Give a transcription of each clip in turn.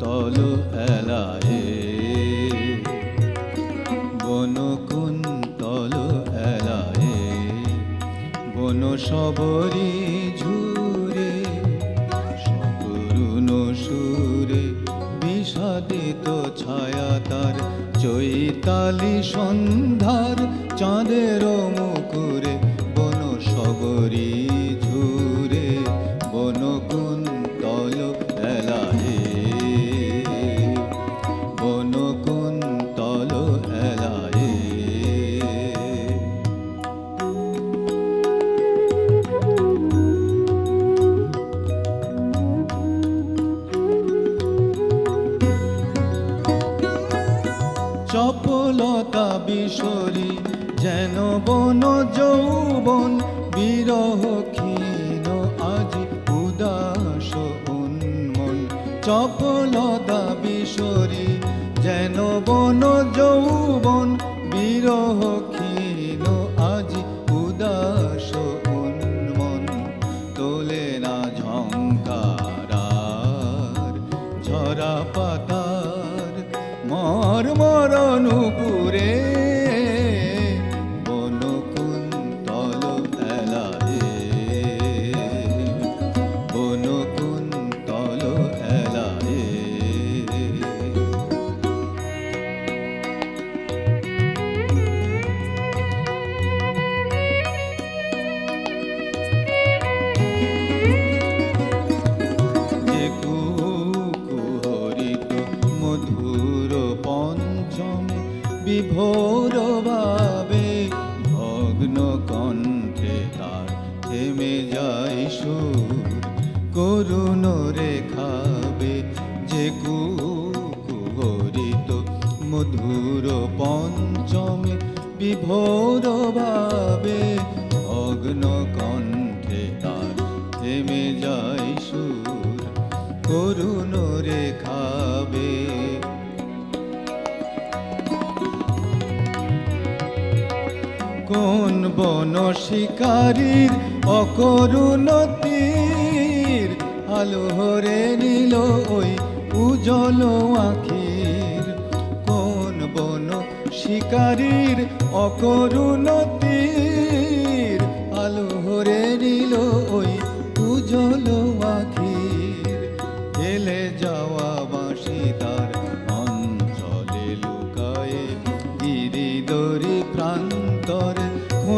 তল এলায়ে বনকুন তল এলায়ে বন সবরি ঝুরে সকরুণ সুরে বিষাদিত ছায়া তার চৈতালি সন্ধ্যার চাঁদের মুকুরে। বন সবরি ঝুরে, বন কুন্তল এলাহে চপলতা বিশরী, যেন বন যৌবন বিরহ ক্ষীণ। আজি উদাস উন্মন, চপলতা বিশরী, যেন বন যৌবন বিরহ মর মরণপুরে বন পঞ্চমে বিভোর ভাবে ভগ্ন কণ্ঠে তার থেমে যায় সুর। করুণ রেখাবে যে কুহরিত মধুর পঞ্চমে বিভোর ভাবে ভগ্ন কণ্ঠে তার থেমে যায় কোন বন শিকারীর অকরুণ তীর আলো হরে নিল ওই উজল আখির। কোন বন শিকারীর অকরুণ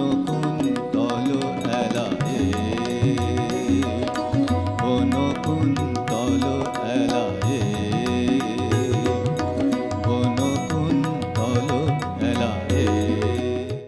সুকুমার